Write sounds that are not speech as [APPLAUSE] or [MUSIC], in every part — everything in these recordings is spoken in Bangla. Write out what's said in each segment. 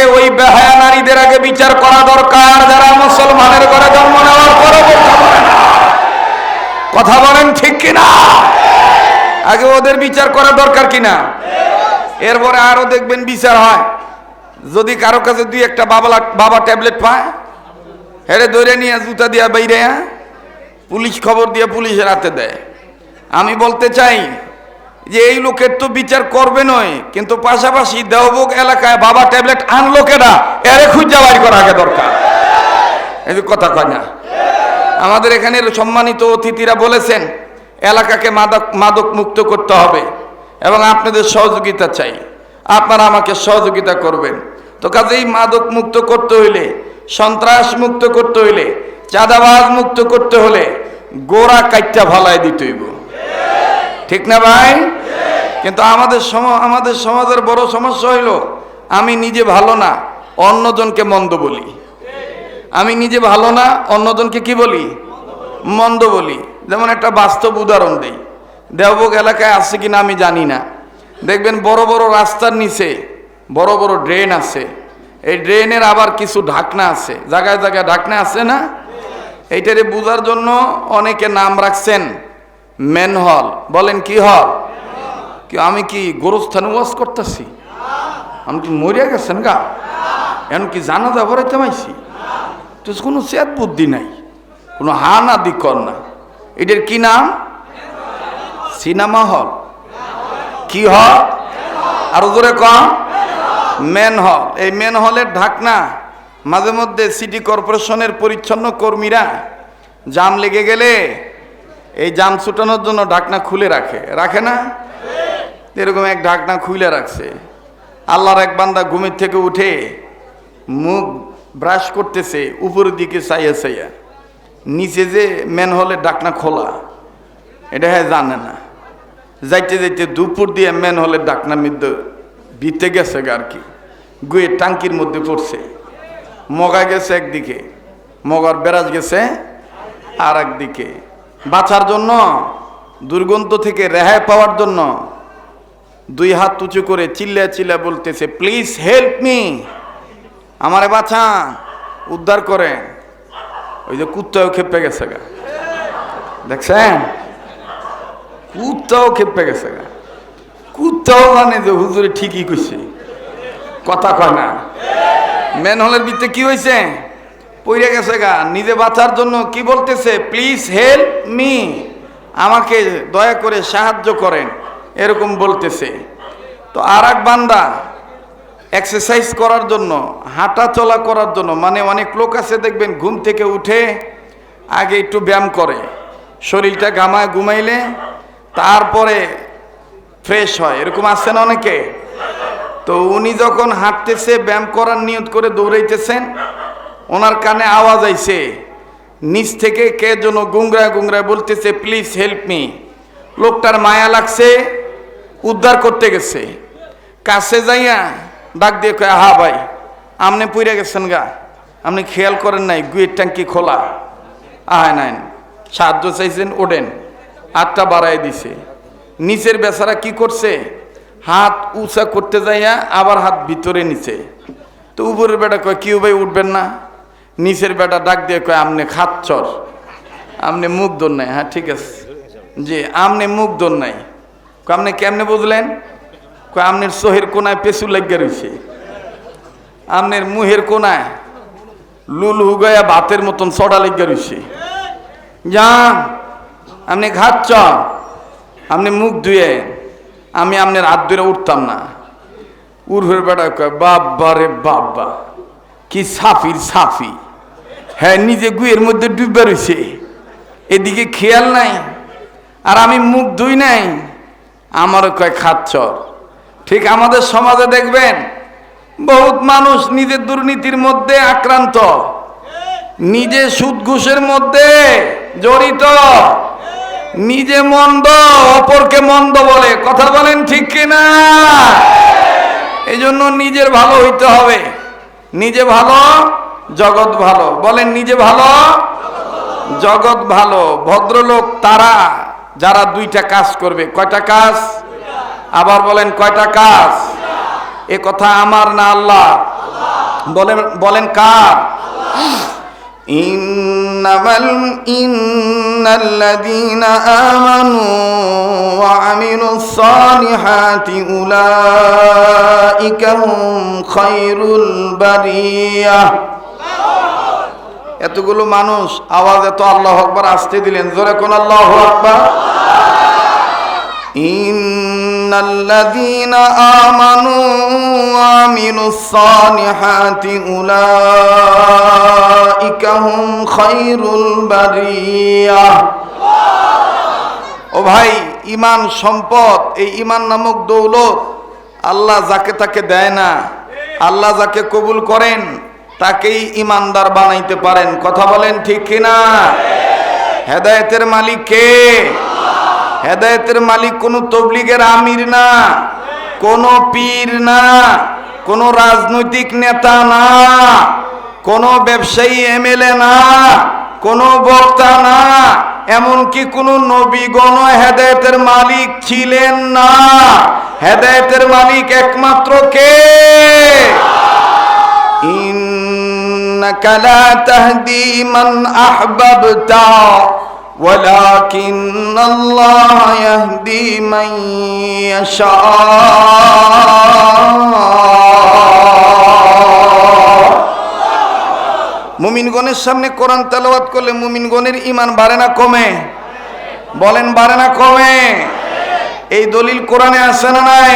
আগে ওই বেহায়া নারীদের আগে বিচার করা দরকার, যারা মুসলমানের ঘরে জন্ম নেওয়ার পরে কথা বলেন ঠিক কিনা? আগে ওদের বিচার করা দরকার কিনা? এরপরে আরও দেখবেন বিচার হয়। যদি কারও কাছে দুই একটা বাবা বাবা ট্যাবলেট পায় হেরে ধরে নিয়ে জুতা দিয়া বাইরে পুলিশ খবর দিয়ে পুলিশের হাতে দেয়। আমি বলতে চাই যে এই লোকের তো বিচার করবে নয়, কিন্তু পাশাপাশি দেওবুক এলাকায় বাবা ট্যাবলেট আনলো কেনা এরে খুঁজা বাড়ি করা আগে দরকার। এই কথা কয় না। আমাদের এখানের সম্মানিত অতিথিরা বলেছেন, এলাকাকে মাদক মাদক মুক্ত করতে হবে এবং আপনাদের সহযোগিতা চাই। আপনারা আমাকে সহযোগিতা করবেন। তো কাজেই মাদক মুক্ত করতে হইলে, সন্ত্রাস মুক্ত করতে হইলে, চাঁদাবাজ মুক্ত করতে হলে গোড়া কাইটটা ভালায় দিতে হইব। ঠিক না ভাই? কিন্তু আমাদের সম আমাদের সমাজের বড় সমস্যা হইল, আমি নিজে ভালো না, অন্যজনকে মন্দ বলি। আমি নিজে ভালো না, অন্যজনকে কি বলি? মন্দ বলি। যেমন একটা বাস্তব উদাহরণ দেই। দেওবগ এলাকায় আছে কিনা আমি জানি না। দেখবেন বড় বড় রাস্তার নিচে বড় বড় ড্রেন আছে। এই ড্রেনের আবার কিছু ঢাকনা আছে। জায়গায় জায়গায় ঢাকনা আছে না? এইটারে বোঝার জন্য অনেকে নাম রাখছেন, ম্যানহল। বলেন কি হল? কি আমি কি গোরস্থানে ওয়াজ করতেছি? আমি কি মরিয়া গেছেন গা? এখন কি জানা যা ভরাইতে মাইছি তো কোনো চেত বুদ্ধি নাই, কোনো হা না দি কর না। এটার কি নাম? Cinema hall. কি হল? আরও জোরে কম মেন হল। এই মেন হলের ঢাকনা মাঝে মধ্যে সিটি কর্পোরেশনের পরিচ্ছন্ন কর্মীরা জাম লেগে গেলে এই জাম ছুটানোর জন্য ঢাকনা খুলে রাখে। রাখে না? এরকম এক ঢাকনা খুলে রাখছে। আল্লাহর এক বান্দা ঘুমের থেকে উঠে মুখ ব্রাশ করতেছে, উপরের দিকে চাইয়া চাইয়া। নিচে যে মেন হলে ডাকনা খোলা, এটা হ্যাঁ জানে না। যাইতে যাইতে দুপুর দিয়ে মেন হলে ডাকনা মধ্যে বিতে গেছে আর কি। গুয়ে টাঙ্কির মধ্যে পড়ছে। মগা গেছে একদিকে, মগার বেরাজ গেছে আর একদিকে বাঁচার জন্য, দুর্গন্ধ থেকে রেহাই পাওয়ার জন্য দুই হাত উঁচু করে চিল্লা চিল্লা বলতেছে প্লিজ হেল্প মি আমারে বাঁচা উদ্ধার করে ওই যে কুত্তাও খেপে গেছে গা। দেখছেন? কুত্তাও খেপে গেছে গা। কুত্তাও মানে যে হুজুরে ঠিকই কইছে। কথা কয় না। মেন হলের ভিতরে কি হয়েছে পইরে গেছে গা। নিজে বাঁচার জন্য কি বলতেছে? প্লিজ হেল্প মি আমাকে দয়া করে সাহায্য করেন। এরকম বলতেছে। তো আর এক বান্দা এক্সারসাইজ করার জন্য হাঁটা চলা করার জন্য মানে অনেক লোক আছে দেখবেন ঘুম থেকে উঠে আগে একটু ব্যায়াম করে। শরীরটা ঘামায়, ঘুমাইলে তারপরে ফ্রেশ হয়। এরকম আছে না অনেকে? তো উনি যখন হাঁটতেছে, ব্যায়াম করার নিয়ত করে দৌড়াইতেছেন, ওনার কানে আওয়াজ আইছে। নিচ থেকে কে যেন গুংরায় গুংরায় বলতেছে প্লিজ হেল্প মি লোকটার মায়া লাগছে, উদ্ধার করতে গেছে। কাছে যাইয়া ডাক দিয়ে কয় হা ভাই, আপনি পুইরা গেছেন গা। আপনি খেয়াল করেন নাই, গুয়ের ট্যাঙ্কি খোলা। আয় নাই সাহায্য চাইছেন ওডেন হাতটা বাড়াই দিছে। নিচের বেচারা কি করছে? হাত উঁচা করতে যাইয়া আবার হাত ভিতরে নিচে তো উপরের বেটা কয়, কেউ ভাই, উঠবেন না? নিচের বেটা ডাক দিয়ে কয়, আমনে খাচ্চর আমনে মুখ ধর নাই। হ্যাঁ ঠিক আছে। জি আমনে মুখ দর নাই। আপনি কেমনে বুঝলেন? আমনের সোহের কোনায় পেছু লাগিয়া রয়েছে আমনের মুহের কোনায় লুল হুগায়া ভাতের মতন চড়া লাগিয়া রয়েছে যান আপনি ঘাটছ আপনি মুখ ধুয়ে আমি আপনার হাত ধরে উঠতাম না। উর্ফের বেটা কয় বাবা রে বাবা কি সাফির সাফি। হ্যাঁ নিজে গুয়ের মধ্যে ডুবে রয়েছে এদিকে খেয়াল নাই। আর আমি মুখ ধুই নাই, আমারও কয় খাচ্ছর ঠিক আমাদের সমাজে দেখবেন, বহুত মানুষ নিজের দুর্নীতির মধ্যে আক্রান্ত। নিজে সুদ ঘুষের মধ্যে জড়িত। নিজে মন্দ, অপরকে মন্দ বলে। কথা বলেন ঠিক কিনা? এই জন্য নিজের ভালো হইতে হবে। নিজে ভালো, জগৎ ভালো। বলেন নিজে ভালো, জগৎ ভালো। ভদ্রলোক তারা। যারা দুইটা কাজ করবে, কয়টা কাজ? আবার বলেন, কয়টা কাজ? এ কথা আমার না আল্লাহ? বলেন বলেন কার? ইন্নামাল, ইন্নাল্লাযীনা আমানু ওয়া আমিলুস সালিহাতি উলাইকা হুম খায়রুল বারিয়া। এতগুলো মানুষ আওয়াজ এত আল্লাহ আকবার আসতে দিলেন জোরে কোন আল্লাহ আকবার إن الذين آمنوا وعملوا الصالحات أولئك هم خير البرية ও ভাই ইমান সম্পদ এই ইমান নামক দৌলত আল্লাহ যাকে তাকে দেয় না আল্লাহ যাকে কবুল করেন তাকেই ইমানদার বানাইতে পারেন। কথা বলেন ঠিক কিনা? হেদায়েতের মালিক কে? হেদায়তের মালিক কোন তবলিগের আমির না, কোন পীর না, কোন রাজনৈতিক নেতা না, কোন ব্যবসায়ী এমএলএ না, কোন বক্তা না, এমনকি কোন নবীগণ হেদায়তের মালিক ছিলেন না। হেদায়তের মালিক একমাত্র কে? إنك لا تهدي من أحببت ولكن الله يهدي من يشاء মুমিনগণের সামনে কোরআন তেলাওয়াত করলে মুমিনগণের ইমান বাড়ে না কমে বলেন বাড়ে না কমে এই দলিল কোরআনে আছে না নাই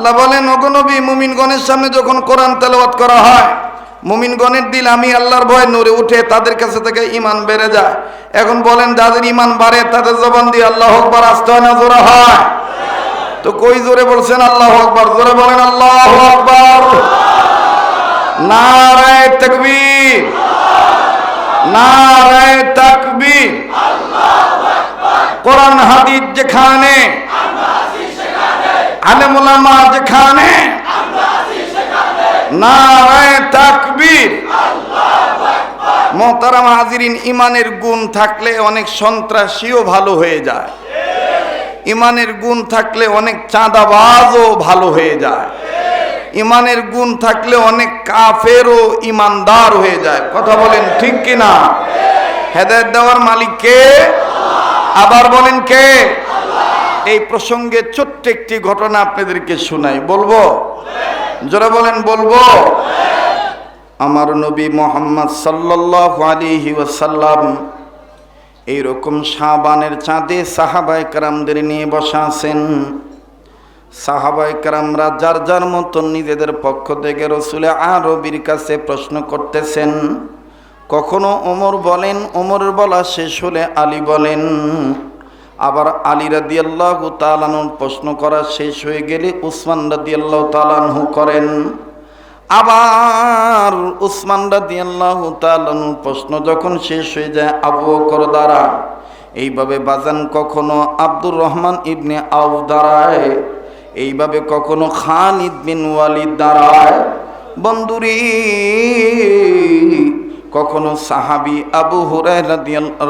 আল্লাহ বলেন অগনবী মুমিনগণের সামনে যখন কোরআন তেলাওয়াত করা হয়, মুমিনগণের দিল আমি আল্লাহর ভয় নড়ে উঠে তাদের কাছে থেকে ইমান বেড়ে যায়। এখন বলেন, যাদের ইমান বাড়ে, তাদের জবান দিয়ে আল্লাহ আকবার আসতে হয় না, জোরে হয়? তো কই জোরে বলছেন আল্লাহ আকবার? জোরে বলেন, আল্লাহ আকবার। নারায় তাকবীর। নারায় তাকবীর। কোরআন হাদিস যেখানে আলেমুলামা যেখানে হাজিরিন, ইমানের গুণ থাকলে অনেক সন্ত্রাসীও ভালো হয়ে যায়। ইমানের গুণ থাকলে অনেক চাঁদাবাজও ভালো হয়ে যায়। ইমানের গুণ থাকলে অনেক কাফেরও ইমানদার হয়ে যায়। কথা বলেন ঠিক কিনা? হেদায়ত দেওয়ার মালিক কে? আবার বলেন কে? এই প্রসঙ্গে ছোট্ট একটি ঘটনা আপনাদেরকে শোনাই। বলব? যারা বলেন, বলব? আমার নবী মোহাম্মদ আলাইহি ওয়াসাল্লাম এইরকম শাবানের চাঁদে সাহাবায়ে কারামদের নিয়ে বসা আছেন। সাহাবায়ে কারামরা যার যার মতন নিজেদের পক্ষ থেকে রসুলে আরবির কাছে প্রশ্ন করতেছেন, কখনো ওমর বলেন, ওমরের বলা শেষ হলে আলী বলেন আবার আলী রাদি আল্লাহ তালানুর প্রশ্ন করা শেষ হয়ে গেলে উসমান রাদি আল্লাহ তালানহু করেন, আবার উসমান রাদি আল্লাহ তালানুর প্রশ্ন যখন শেষ হয়ে যায়, আবু বকর দ্বারা, এইভাবে বাজান কখনো আব্দুর রহমান ইবনে আউ দাঁড়ায় এইভাবে কখনো খান বিন ওয়ালিদ দাঁড়ায় বন্ধুরি, কখনো সাহাবি আবু হুরায়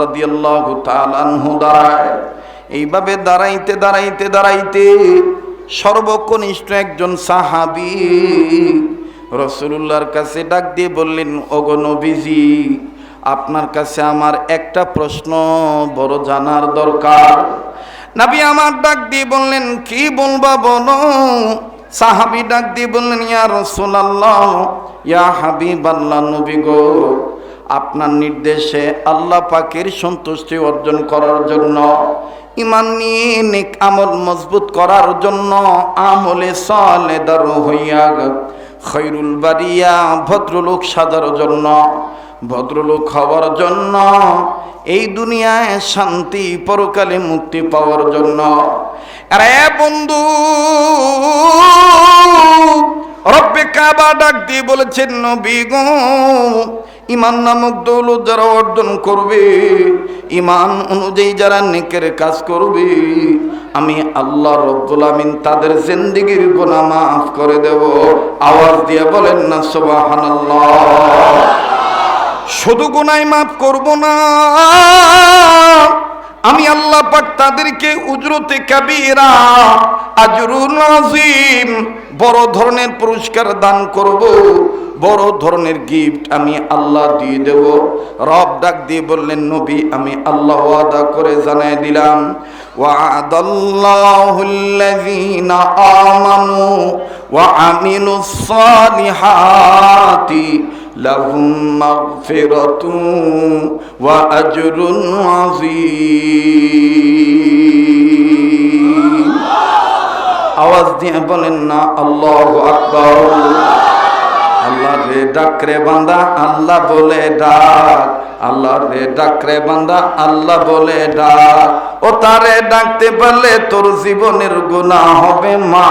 রাদিয়াল্লাহু তাআলাহু দাঁড়ায় এইভাবে দাঁড়াইতে দাঁড়াইতে দাঁড়াইতে সর্বকনিষ্ঠ একজন সাহাবি রসুল্লাহর কাছে ডাক দিয়ে বললেন, ওগো আপনার কাছে আমার একটা প্রশ্ন বড় জানার দরকার। নাবি আমার ডাক দিয়ে বললেন, কি বলবা বলো? সাহাবি ডাক দিয়ে বললেন, ইয়া রসুলাল্লাহ, ইয়া হাবিব আল্লাহ নবী গো, আপনার নির্দেশে আল্লাহ পাকের সন্তুষ্টি অর্জন করার জন্য ইমান নিয়ে নেক আমল মজবুত করার জন্য আমলে সালে দারু হইয়া খৈরুল বাড়িয়া ভদ্রলোক সাজার জন্য, ভদ্রলোক হওয়ার জন্য, এই দুনিয়ায় শান্তি পরকালে মুক্তি পাওয়ার জন্য। আরে বন্ধু, রব্বে কাবা ডাক দিয়ে বলেছেন, নবী গো ইমান নামক দৌলত যারা অর্জন করবে, ইমান অনুযায়ী যারা নেকের কাজ করবে, আমি আল্লাহ রব্বুল আমিন তাদের জিন্দিগির গুনাহ মাফ করে দেব। আওয়াজ দিয়ে বলেন না, সুবহানাল্লাহ। শুধু গুনাই মাফ করব না, আমি আল্লাহ পাক তাদেরকে উজরতে কাবীরা আজরুল আজিম বড় ধরনের পুরস্কার দান করব। বড় ধরনের গিফট আমি আল্লাহ দিয়ে দেব। রব ডাক দিয়ে বললেন, নবী, আমি আল্লাহ ওয়াদা করে জানাই দিলাম। ওয়াদাল্লাহুল্লাযীনা আমানু ওয়া আমিলুস সালিহাতি লাহুম মাগফিরাতুন ওয়া আজরুন আযীম। আওয়াজ দিয়ে বলেন, না, আল্লাহু আকবার। আল্লাহ রে ডাক রে বান্দা, আল্লাহ বলে ডাক। আল্লাহ রে ডাক রে বান্দা, আল্লাহ বলে ডাক। ও তারে ডাকতে পারলে তোর জীবনের গুনাহ হবে মা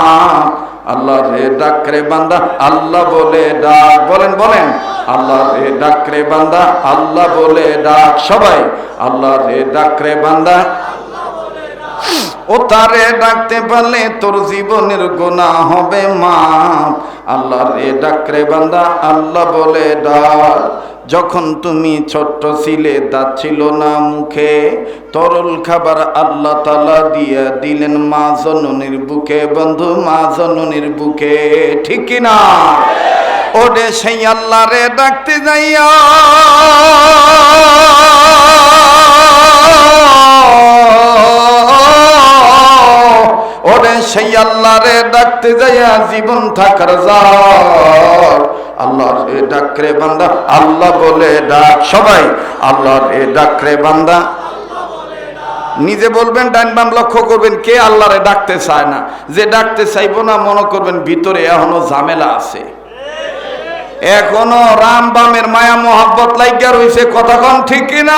আল্লাহ রে ডাক রে বান্দা, আল্লাহ বলে ডাক। বলেন বলেন। আল্লাহ রে ডাক রে বান্দা, আল্লাহ বলে ডাক। সবাই আল্লাহ রে ডাক রে বান্দা ও তারে ডাকতে পারলে তোর জীবনের গোনা হবে মা আল্লাহ রে ডাকরে বান্দা, আল্লাহ বলে ডাক। যখন তুমি ছোট্ট ছিলে, দাঁত ছিল না মুখে। তরল খাবার আল্লাহ তালা দিয়া দিলেন মা জননীর বুকে। বন্ধু, মা জননীর বুকে, ঠিক কিনা ওরে সেই আল্লাহ রে ডাকতে যাইয়া। ওরে সেই আল্লাহ রে ডাকতে যাইয়া জীবন থাকার যার আল্লাহ রে ডাক রে বান্দা, আল্লাহ বলে ডাক সবাই। আল্লাহ রে ডাক রে বান্দা, নিজে বলবেন, ডান বাম লক্ষ্য করবেন, কে আল্লাহরে ডাকতে চায় না। যে ডাকতে চাইব না, মনে করবেন ভিতরে এখনও ঝামেলা আছে। এখনও রাম বামের মায়া মোহাব্বত লাইগা রইছে, কথা কন ঠিক কিনা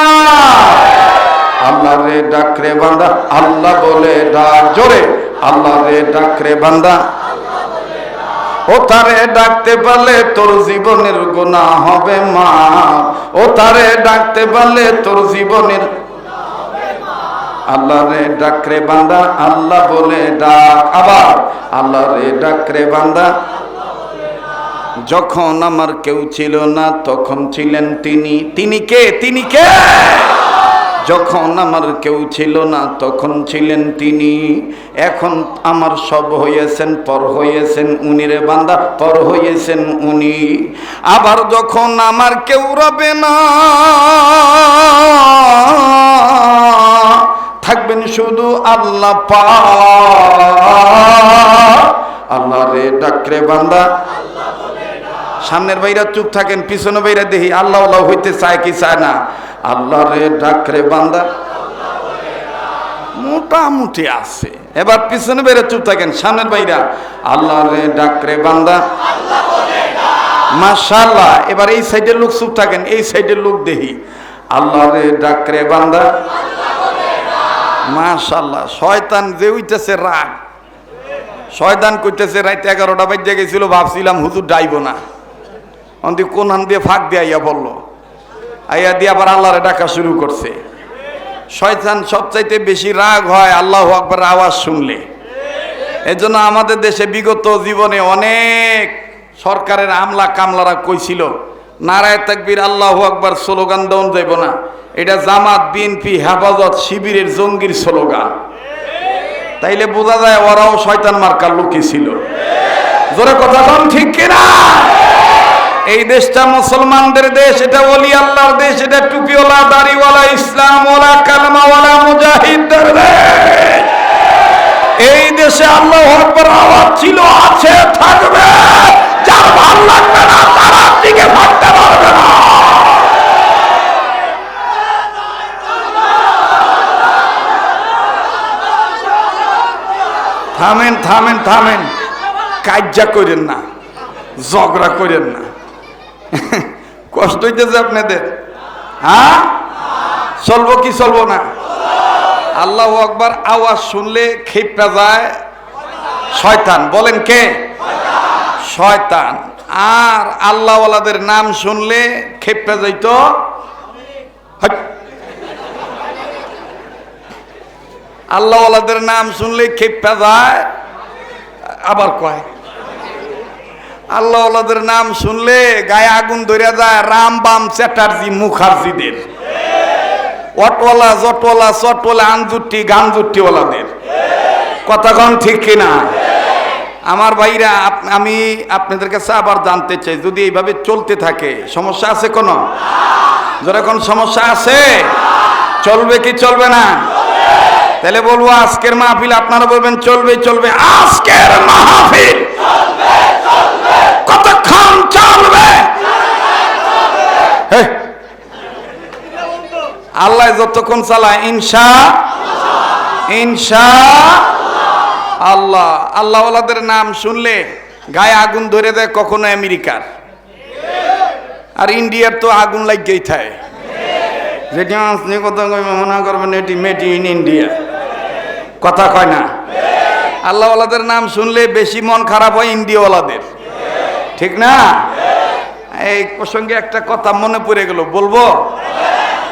আল্লাহ রে ডাক রে বান্দা, আল্লাহ বলে ডাক জোরে। আল্লাহ রে ডাক রে বান্দা। ও তারে ডাকতে পারলে তোর জীবনের গুনাহ হবে মা। ও তারে ডাকতে পারলে তোর জীবনের আল্লাহ রে ডাক রে বান্দা, আল্লাহ বলে ডাক। আবার আল্লাহ রে ডাক রে বান্দা, যখন আমার কেউ ছিল না তখন ছিলেন তিনি। তিনি কে? তিনি কে? যখন আমার কেউ ছিল না, তখন ছিলেন তিনি। এখন আমার সব হয়েছেন পর হয়েছেন উনি রে বান্দা, পর হয়েছেন উনি। আবার যখন আমার কেউ রবে না, থাকবেন শুধু আল্লাহ পা আল্লাহ রে ডাকরে বান্দা। সামনের বাইরা চুপ থাকেন, পিছনে বাইরা দেখি আল্লাহ আল্লাহ হইতে চায় কি চায় না। আল্লাহ রে ডাক রে বান্দা। মোটামুটি আছে। এবার পিছনে বাইরে চুপ থাকেন, সামনের বাইরা। আল্লাহ রে ডাকরে বান্দা। মাশাল্লাহ এবার এই সাইডের লোক চুপ থাকেন, এই সাইডের লোক দেখি। আল্লাহ রে ডাকরে বান্দা। মাশাল্লাহ শয়তান যে উইতেছে রাগ। শয়তান কইতেছে রাইতে এগারোটা বাজে গেছিল, ভাবছিলাম হুজুর ডাইব না। অন্তি কোন হান দিয়ে ফাঁক দিয়ে আইয়া বলল, আইয়া দিয়ে আবার আল্লাহরে ডাকা শুরু করছে। শয়তান সবচাইতে বেশি রাগ হয় আল্লাহ আকবার আওয়াজ শুনলে। এজন্য আমাদের দেশে বিগত জীবনে অনেক সরকারের আমলা কামলারা কইছিল, নারায় তাকবীর আল্লাহ আকবার স্লোগান দেওয়া যাইব না। এটা জামাত, বিএনপি, হেফাজত, শিবিরের জঙ্গির স্লোগান। তাইলে বোঝা যায় ওরাও শয়তান মার্কার লোকই ছিল। জোরে কথা ঠিক কিনা? এই দেশটা মুসলমানদের দেশ, এটা ওলি আল্লাহর দেশ, এটা টুপিওয়ালা, দাড়িওয়ালা, ইসলামওয়ালা, কালমাওয়ালা, মুজাহিদদের দেশ। এই দেশে আল্লাহ আকবার আওয়াজ ছিল, আছে, থাকবে। যার ভালো লাগবে না, তারা দিকে থাকতে পারবে না। থামেন থামেন থামেন। কাজ্জা করেন না, ঝগড়া করেন না। [LAUGHS] কষ্ট হইতেছে আপনাদের। হ্যাঁ? চলবো কি চলবো না? আল্লাহ আকবার আওয়াজ শুনলে খেপটা যায়। শয়তান, বলেন কে? শয়তান। আর আল্লাহওয়ালাদের নাম শুনলে খেপে যাইত। আল্লাহওয়ালাদের নাম শুনলে খেপে যায়। আবার কয়? আল্লাহওয়ালাদের নাম শুনলে গায়ে আগুন ধরে যায়, রাম বাম চ্যাটার্জি মুখার্জিদের। অটওয়ালা, জটওয়ালা, চটওয়ালা, আনজুট্টি, গানজুট্টিওয়ালাদের। কথাক্ষণ ঠিক কিনা? আমার ভাইরা আমি আপনাদের কাছে আবার জানতে চাই, যদি এইভাবে চলতে থাকে, সমস্যা আছে কোনো? যেরকম সমস্যা আছে, চলবে কি চলবে না? তাহলে বলব, আজকের মাহফিল আপনারা বলবেন, চলবে চলবে, আজকের মাহফিল। কতক্ষণ চলবে। আল্লাহ যতক্ষণ চালায় ইনসা ইনসা আল্লাহ। আল্লাহওয়ালাদের নাম শুনলে গায়ে আগুন ধরে দেয় কখনো আমেরিকার। আর ইন্ডিয়ার তো আগুন লাগেই থাকে। মনে করবেন এটি মেড ইন ইন্ডিয়া কথা কয় না। আল্লাহওয়ালাদের নাম শুনলে বেশি মন খারাপ হয় ইন্ডিয়াওয়ালাদের। ঠিক না? এই প্রসঙ্গে একটা কথা মনে পড়ে গেল, বলব?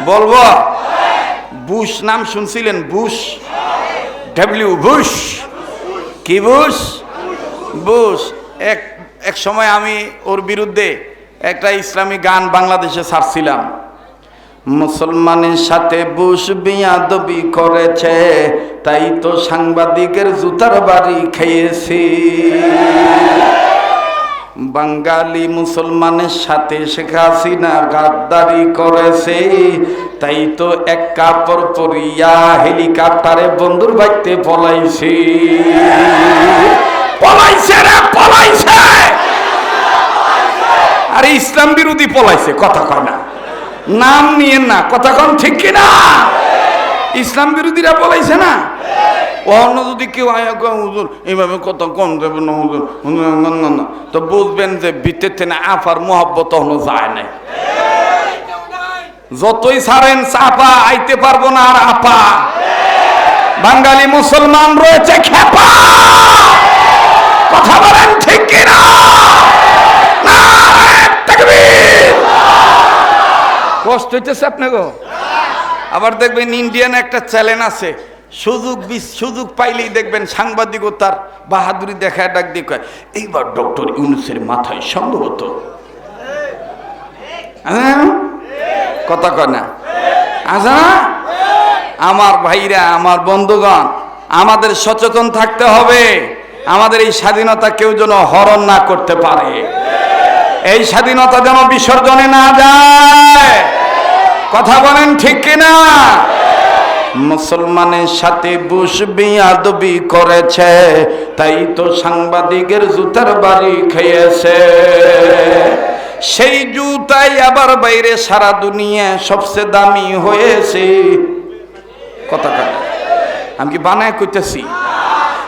বলব? বুশ নাম শুনছিলেন, বুশ? W Bush? কি বুশ? বুশ। এক এক সময় আমি ওর বিরুদ্ধে একটা ইসলামী গান বাংলাদেশে ছাড়ছিলাম। মুসলমানের সাথে বুশ বিয়াদবি করেছে, তাই তো সাংবাদিকের জুতার বাড়ি খেয়েছি। বাঙালি মুসলমানের সাথে শেখ হাসিনা গাদ্দারি করেছে, তাই তো এক কাপড় পরিয়া হেলিকপ্টারে বন্ধুর বাড়িতে পলাইছে। পলাইছে রে, পলাইছে! আরে ইসলাম বিরোধী পলাইছে, কথা কয় না। নাম নিয়ে না, কথা কন ঠিক কিনা? ইসলাম বিরোধীরা পলাইছে না? অন্য যদি কেউ আয়া কয় হুজুর এইভাবে কত কম না হুজুর। না, না। তো বুঝবেন যে ভিতর থেকে আফার মোহাব্বত হনো যায় নাই। যতই ছাড়েন চাপা আইতে পারব না আর আপা। বাঙালি মুসলমান রয়েছে খেপা। কথা বলেন ঠিক কিনা? কষ্ট হইতেছে আপনাকে? আবার দেখবেন ইন্ডিয়ান একটা চ্যালেঞ্জ আছে সুযোগ সুযোগ পাইলেই দেখবেন সাংবাদিকতার বাহাদুরি দেখায় ডাক দিয়ে কয়, এইবার ডক্টর ইউনুসের মাথায় সম্ভবত? কথা কয় না। আমার ভাইরা, আমার বন্ধুগণ, আমাদের সচেতন থাকতে হবে। আমাদের এই স্বাধীনতা কেউ যেন হরণ না করতে পারে। এই স্বাধীনতা যেন বিসর্জনে না যায়। কথা বলেন ঠিক কিনা? মুসলমানের সাথে বুশ বিয়াদবি করেছে, তাই তো সাংবাদিকের জুতার বাড়ি খেয়েছে। সেই জুতাই আবার বাইরে সারা দুনিয়া সবচেয়ে দামি হয়েছে। কথা কথা আমি কি বানায় কইতেছি?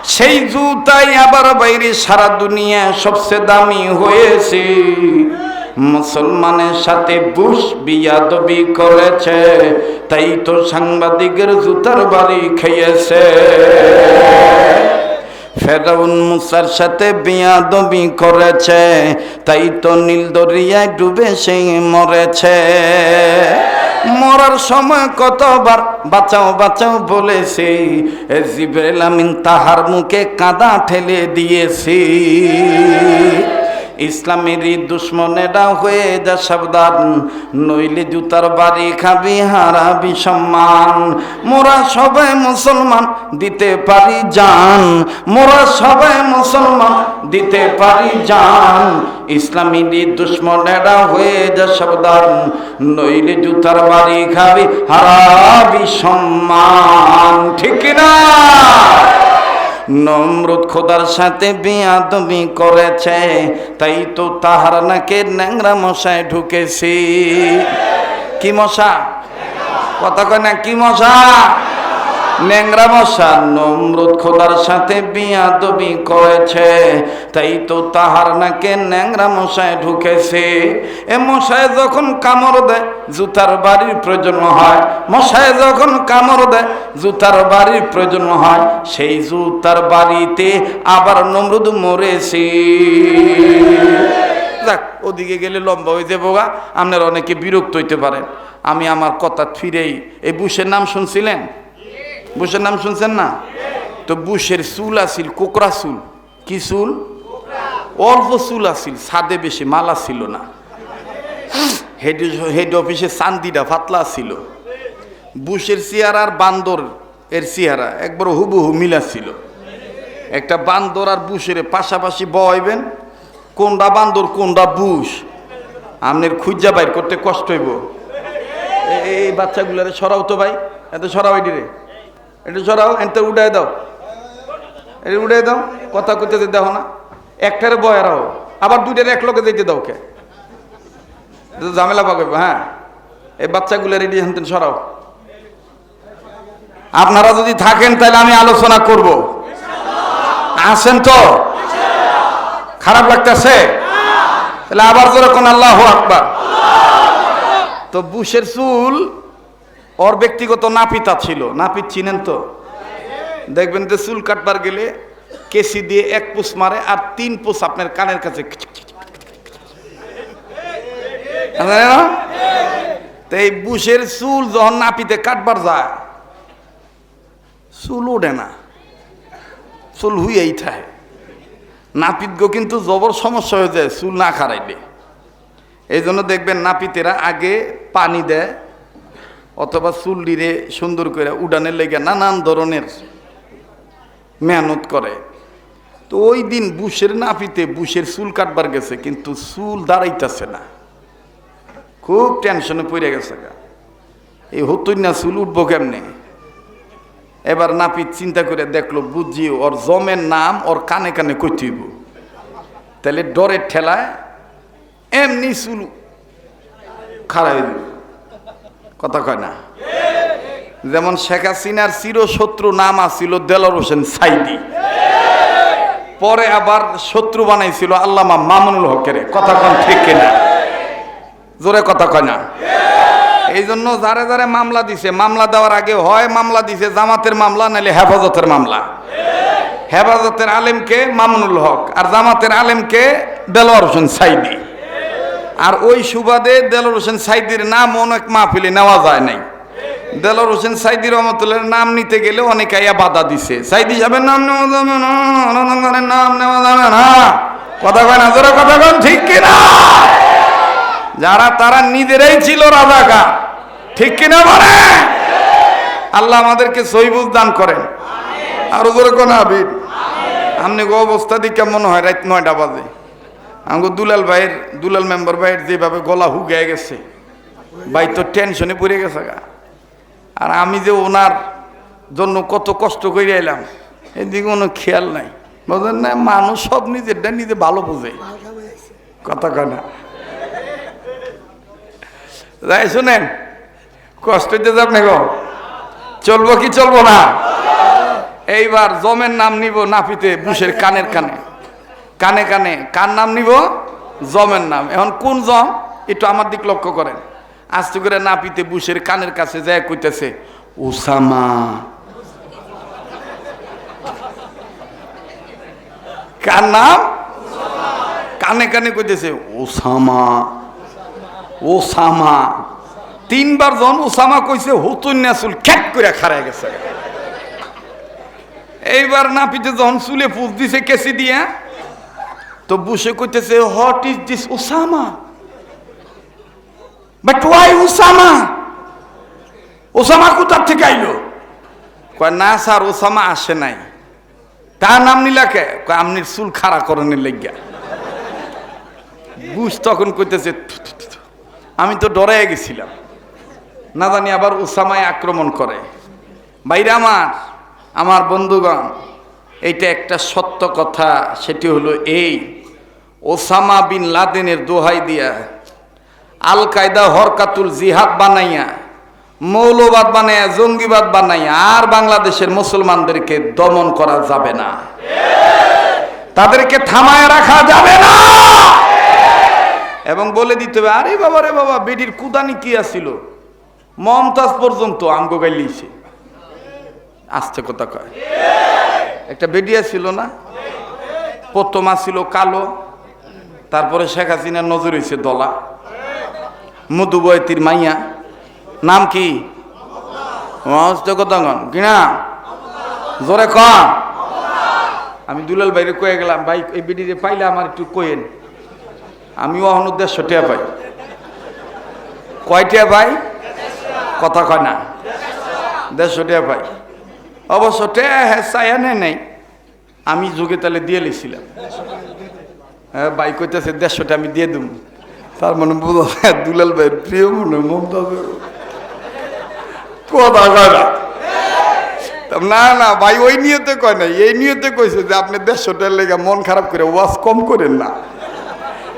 সেই জুতাই আবার বাইরে সারা দুনিয়া সবচেয়ে দামি হয়েছে। মুসলমানের সাথে বুশ বিয়াদবি করেছে, তাই তো সাংবাদিকের জুতার বাড়ি খেয়েছে। ফেরাউন মুসার সাথে বিয়াদবি করেছে, তাই তো নীল দরিয়ায় ডুবে সেই মরেছে। মরার সময় কতবার বাঁচাও বাঁচাও বলেছি জিব্রাইল আমিন তাহার মুখে কাদা ঠেলে দিয়েছি। ইসলামের এই দুশ্মনেরা হয়ে যা সাবধান, নইলে জুতার বাড়ি খাবি, হারাবি সম্মান। মোরা সবাই মুসলমান, দিতে পারি জান। মোরা সবাই মুসলমান, দিতে পারি জান। ইসলামের এই দুশ্মনেরা হয়ে যা সাবধান, নইলে জুতার বাড়ি খাবি, হারাবি সম্মান। ঠিক না নমরুদ খোদার সাথে বিয়াদমি করেছে, তাই তো তাহার নাকে ন্যাংরা মশায় ঢুকেছি। কি মশা? কথা কয় না, কি মশা? ন্যাংরা মশা নমরুদ খোদার সাথে বিয়াদবি করেছে। তাই তো তাহার নাকে ন্যাংরা মশায় ঢুকেছে। এ মশায় যখন কামড় দেয়, জুতার বাড়ির প্রয়োজন হয়। মশায় যখন কামড় দেয়, জুতার বাড়ির প্রয়োজন হয়। সেই জুতার বাড়িতে আবার নমরুদ মরেছে। যাক, ওদিকে গেলে লম্বা হয়ে যাব গা। আপনারা অনেকে বিরক্ত হইতে পারেন। আমি আমার কথা ফিরেই। এই বুশের নাম শুনছিলেন? বুশের নাম শুনছেন না? তো বুশের চুল আছিল কোকরা চুল। কি চুল? অল্প চুল আছিল সাদে বেশি মালা ছিল না। হেড হেড অফিসে চান্দিটা পাতলা ছিল। বুশের চেয়ার আর বান্দর এর চেহারা একবার হুবহু মিলা ছিল। একটা বান্দর আর বুশের পাশাপাশি বয়বেন কোনটা বান্দর কোনটা বুশ আপনার খুঁজা বাইর করতে কষ্ট হইব। এই বাচ্চাগুলারে সরাও তো ভাই, এত সরাও এটি রে। এটা সরাও, এনতে উঠাই দাও। এটা উঠাই দাও, কথা কইতে দেখো না। একটারে বয় রাও আবার দুইটারে এক লোকে দিতে দাও কে। ঝামেলা পাকাবো হ্যাঁ। এই বাচ্চাগুলো রেডি হানতেন সরাও। আপনারা যদি থাকেন, তাহলে আমি আলোচনা করব। আসেন তো। খারাপ লাগতেছে? তাহলে আবার যেরকম আল্লাহ আকবার। তো বুশের চুল ওর ব্যক্তিগত নাপিতা ছিল নাপিত চিনেন তো দেখবেন যে চুল কাটবার গেলে কেসি দিয়ে এক পুষ মারে আর তিন পুষ আপনার কানের কাছে এই বুশের চুল যখন নাপিতে কাটবার যায় চুল ওঠে না চুল হুইয়াই থাকে নাপিতগো কিন্তু জবর সমস্যা হয়ে যায় চুল না খারাইলে এই জন্য দেখবেন নাপিতেরা আগে পানি দেয় অথবা চুল ডিরে সুন্দর করে উডানের লেগে নানান ধরনের মেহনত করে। তো ওই দিন বুশের নাপিতে বুশের চুল কাটবার গেছে, কিন্তু চুল দাঁড়াইতেছে না। খুব টেনশনে পড়ে গেছে গা। এই হতুই না চুল উঠবো কেমনে? এবার নাপিত চিন্তা করে দেখল, বুঝি ওর জমের নাম ওর কানে কানে কইতেইব তাহলে ডরের ঠেলায় এমনি চুল খাড়াই দিল। কথা কয় না? যেমন শেখ হাসিনার চিরশত্রু নাম আছিল দেলর হোসেন সাইদি। পরে আবার শত্রু বানাইছিল আল্লামা মামুনুল হকের। কথা কন ঠিক কিনা? জোরে কথা কয় না? এই জন্য যারে যারে মামলা দিছে, মামলা দেওয়ার আগে হয় মামলা দিছে, জামাতের মামলা, নাহলে হেফাজতের মামলা। হেফাজতের আলেমকে মামুনুল হক। আর জামাতের আলেমকে দেলোয়ার হোসেন সাইদি। আর ওই সুবাদে দেলোয়ার হোসেন সাইদির নাম অনেক মাহফিলে নেওয়া যায় নাই। দেলোয়ার হোসেন সাইদি রহমতুল্লাহর নাম নিতে গেলে অনেকে আইয়া বাধা দিছে। সাইদি সাহেবের নাম নেওয়া যাবে না নাম নেওয়া যাবে না। কথা কয় না, জোরে কথা কন, ঠিক কিনা? যারা তারা নিজেরাই ছিল রাজাকা ঠিক কিনা বলে? আল্লাহ আমাদেরকে সহিবুজ দান করেন। আর ওদের কোন আবির আমনি গো অবস্থা দিকে মনে হয় রাত নয়টা বাজে। আমাকে দুলাল ভাইয়ের, দুলাল মেম্বার ভাইয়ের যেভাবে গলা হুগায় গেছে, ভাই তো টেনশনে পড়ে গেছে গা। আর আমি যে ওনার জন্য কত কষ্ট করে এলাম, এদিকে কোনো খেয়াল নাই। বুঝলেন না, মানুষ সব নিজেরটা নিজে ভালো বোঝে। কথা কয় না। যাই শুনেন, কষ্ট হইতে যাব না গো চলবো কি চলবো না? এইবার জমের নাম নিব নাপিতে, বুশের কানের কানে। কানে কানে। কার নাম নিব? জমের নাম। এখন কোন জম? একটু আমার দিক লক্ষ্য করেন। আস্তে করে নাপিতে বুশের কানের কাছে যায় কইতেছে, ওসামা। কার নাম? কানে কানে কইতেছে, ওসামা। ওসামা। তিনবার জন ওসামা কইছে, হুতুন নাসুল খ্যাক করে খারায় গেছে। এইবার নাপিতে যখন চুলে ফুস দিছে কেসি দিয়া। তো বুসে কইতেছে what is this Osama but why Osama Osama কোথার থেকে আইলো? কয়, না স্যার ওসামা আসে নাই। তার নাম নিলাকে কয় আপনি চুল খাড়া করণের লেগিয়া। বুঝ তখন কইতেছে। আমি তো ডরে গেছিলাম। না জানি আবার ওসামায় আক্রমণ করে। বাইরে আমার আমার বন্ধুগণ, এইটা একটা সত্য কথা, সেটি হলো এই ওসামা বিন লাদেনের দোহাই দিয়া আল কায়দা হরকাতুল জিহাদ বানাইয়া, মৌলবাদ বানাইয়া, জঙ্গিবাদ বানাইয়া, আর বাংলাদেশের মুসলমানদেরকে দমন করা যাবে না। তাদেরকে থামায় রাখা যাবে না। এবং বলে দিতে হবে, আরে বাবা রে বাবা, বেডির কুদানি কি আসিল মমতাজ পর্যন্ত আমগো গাইলিছে আসতে কথা কয়। একটা বেডিয়া ছিল না? প্রথমা ছিল কালো। তারপরে শেখ হাসিনার নজর হয়েছে দলা। মধুবয়তির মাইয়া। নাম কি? কিনা জোরে কন আমি দুলাল বাইরে কয়ে গেলাম, ভাই, এই বেডিরে পাইলে আমার একটু কয়েন আমিও অহন দেড়শো টাকা পাই। কয়টা পাই কথা কয় না। দেড়শো টাকা পাই। অবশ্য টেয়া হ্যাঁ চায়া নেই। আমি যোগে তাহলে দিয়ে লিছিলাম হ্যাঁ ভাই কইতেছে, দেড়শোটা আমি দিয়ে দেবো তার মানে বোঝা যায় দুলাল ভাইয়ের প্রিয় মনে হয় মমতাজের কথা না না না, ভাই, ওই নিয়তে কয় নাই, এই নিয়তে কইছে যে আপনি দেড়শোটার লেগে মন খারাপ করে ওয়াজ কম করেন না।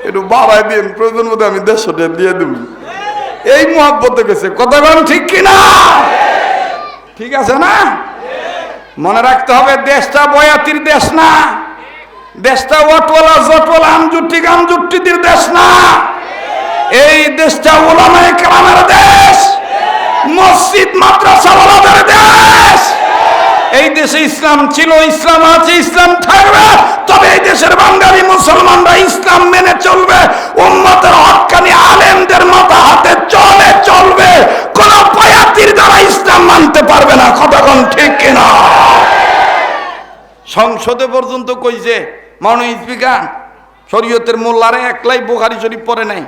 একটু বাড়াই দিন, প্রয়োজন মতো আমি দেড়শোটা দিয়ে দেব এই মহাব্বতে গেছে কথা কন ঠিক কিনা? ঠিক আছে না? মনে রাখতে হবে, দেশটা বয়াতির দেশ না। দেশটা ওটওয়ালা জটওয়ালা, আমজুট্টি, গামজুট্টিদের দেশ না। এই দেশটা ওলামায়ে কেরামের দেশ। মসজিদ মাদ্রাসাওয়ালাদের দেশ। এই দেশে ইসলাম ছিল, ইসলাম আছে, ইসলাম থাকবে। তবে এই দেশের বাঙালি মুসলমানরা ইসলাম মেনে চলবে। উম্মতের হক্কানি আলেমদের মাথা হাতে চলে চলবে। কোন পয়াতির দ্বারা ইসলাম মানতে পারবে না। কতক্ষণ ঠিক কিনা? সংসদে পর্যন্ত কইছে মাননীয় স্পিকার, শরীয়তের মোল্লারে একলাই বোখারি শরীফ পড়ে নাই।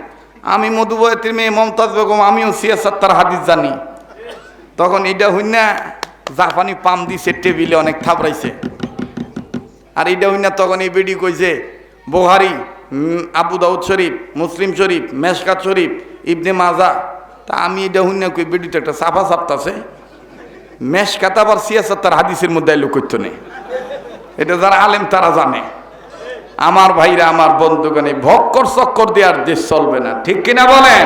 আমি মধুবয়তির মেয়ে মমতাজ বেগম, আমিও সিয়াসাত্তার হাদিস জানি। তখন এইটা হইন না জাপানি পাম দিছে, টেবিলে অনেক থাপড়াইছে। আর এইটা হইন না তখন এই বেডি কইছে বোহারি আবু দাউদ শরীফ, মুসলিম শরীফ, মেশকাত শরীফ, ইবনে মাজা। তা আমি এটা হইন না কই, বেডিতে একটা সাফা সাপতাছে মেশকাত আবার সিয়াসাত্তার হাদিসের মধ্যে এলো করতো নেই এটা যারা আলেম তারা জানে। আমার ভাইরা, আমার বন্ধুগণে ভক্কর চক্কর দেওয়ার দেশ চলবে না। ঠিক কিনা বলেন?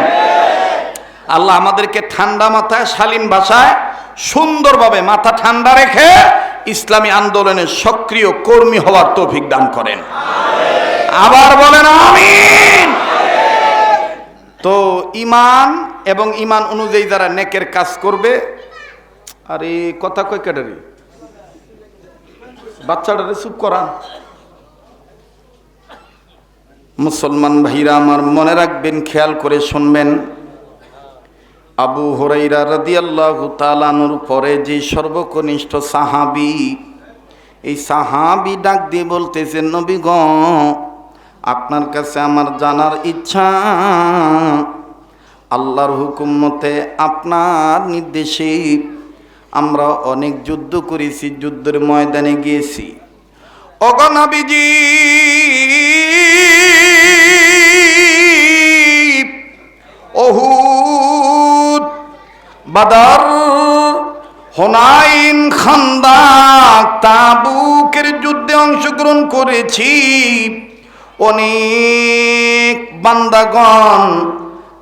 আল্লাহ আমাদেরকে ঠান্ডা মাথায়, শালীন ভাষায়, সুন্দরভাবে মাথা ঠান্ডা রেখে ইসলামী আন্দোলনের সক্রিয় কর্মী হওয়ার তৌফিক দান করেন। আবার বলেন আমিন। তো ইমান এবং ইমান অনুযায়ী যারা নেকের কাজ করবে, আর এই কথা কয় কেটারি বাচ্চাটারে চুপ করান। মুসলমান ভাইরা আমার মনে রাখবেন, খেয়াল করে শুনবেন। আবু হরাইরা রাদিয়াল্লাহু তালানুর পরে যে সর্বকনিষ্ঠ সাহাবি, এই সাহাবি ডাক দিয়ে বলতেছেন নবী গ, আপনার কাছে আমার জানার ইচ্ছা, আল্লাহর হুকুম মতে আপনার নির্দেশে আমরা অনেক যুদ্ধ করেছি, যুদ্ধের ময়দানে গিয়েছি। অগনবীজি বাদার হোনাইন খান্দাক তাবুকের যুদ্ধে অংশগ্রহণ করেছি। অনেক বান্দাগণ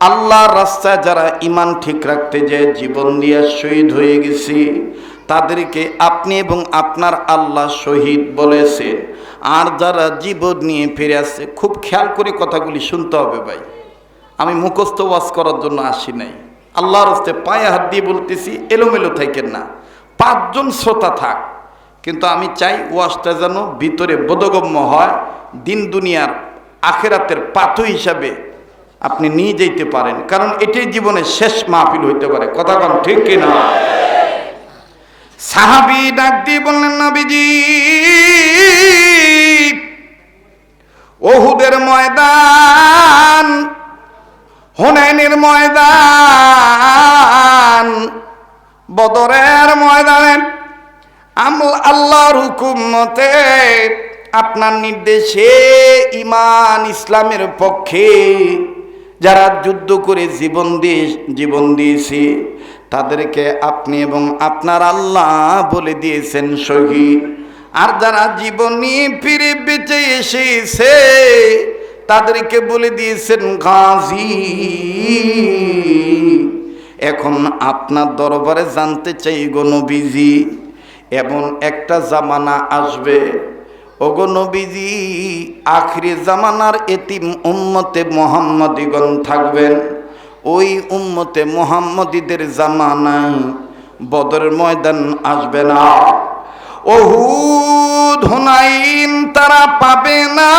আল্লাহর রাস্তায় যারা ইমান ঠিক রাখতে যে জীবন দিয়ে শহীদ হয়ে গেছে। তাদেরকে আপনি এবং আপনার আল্লাহ শহীদ বলেছে। আর যারা জীবন নিয়ে ফিরে আসছে, খুব খেয়াল করে কথাগুলি শুনতে হবে ভাই। আমি মুখস্থ ওয়াজ করার জন্য আসি নাই। আল্লাহর হস্তে পায়ে হাত দিয়ে বলতেছি, এলোমেলো থাকেন না। পাঁচজন শ্রোতা থাক। কিন্তু আমি চাই ওয়াজটা যেন ভিতরে বোধগম্য হয়, দিন দুনিয়ার আখেরাতের পাথর হিসাবে আপনি নিয়ে যেতে পারেন। কারণ এটাই জীবনের শেষ মাহফিল হইতে পারে। কথা কন ঠিক কিনা? সাহাবি ডাক দিয়ে বললেন, নবীজি, ওহুদের ময়দান হুনাইনের ময়দান, বদরের ময়দানে। আল্লাহর হুকুম মতে আপনার নির্দেশে ইমান ইসলামের পক্ষে যারা যুদ্ধ করে জীবন দিয়ে জীবন দিয়েছে, তাদেরকে আপনি এবং আপনার আল্লাহ বলে দিয়েছেন শহীদ আর যারা জীবনী ফিরে বেঁচে এসেছে তাদেরকে বলে দিয়েছেন, গাজী, এখন আপনার দরবারে জানতে চাই গো নবীজি, এমন একটা জামানা আসবে। ওগো নবীজি, আখরি জামানার এতিম উম্মতে মোহাম্মদীগণ থাকবেন। ওই উম্মতে মোহাম্মদীদের জামানায় বদরের ময়দান আসবে না। ওহুদ হুনাইন তারা পাবে না।